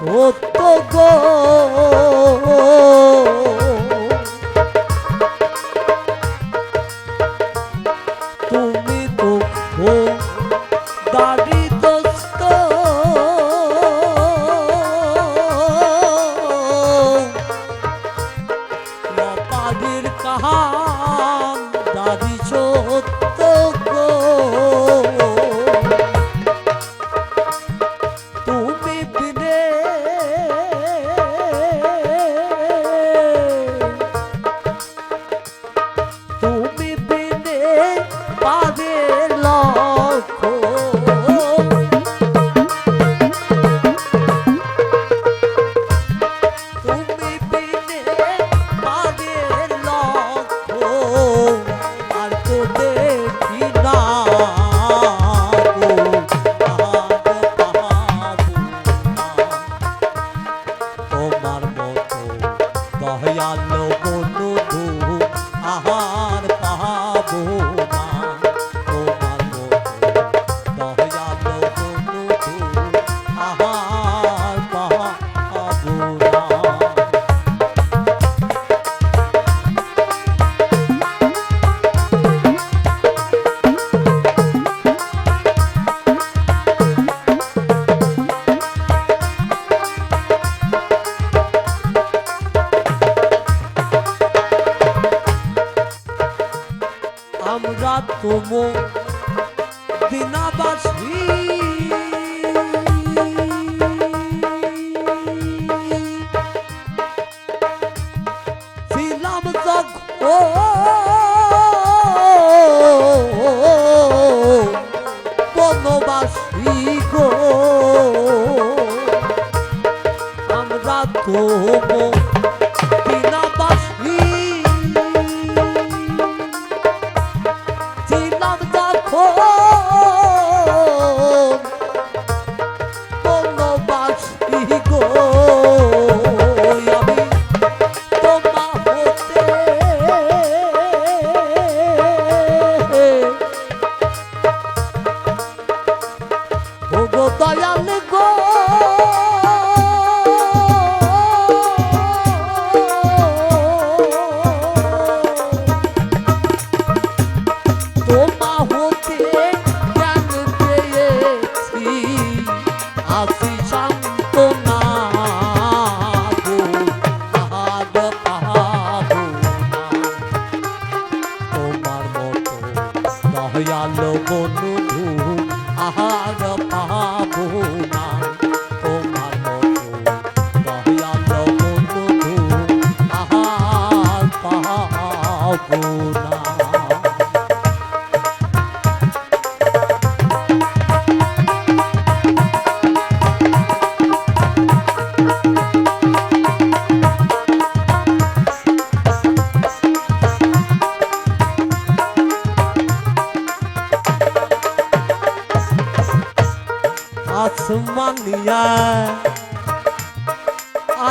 সত্য গো তুমি তো ও দাড়ি দস্ত পাগির কাহা আহা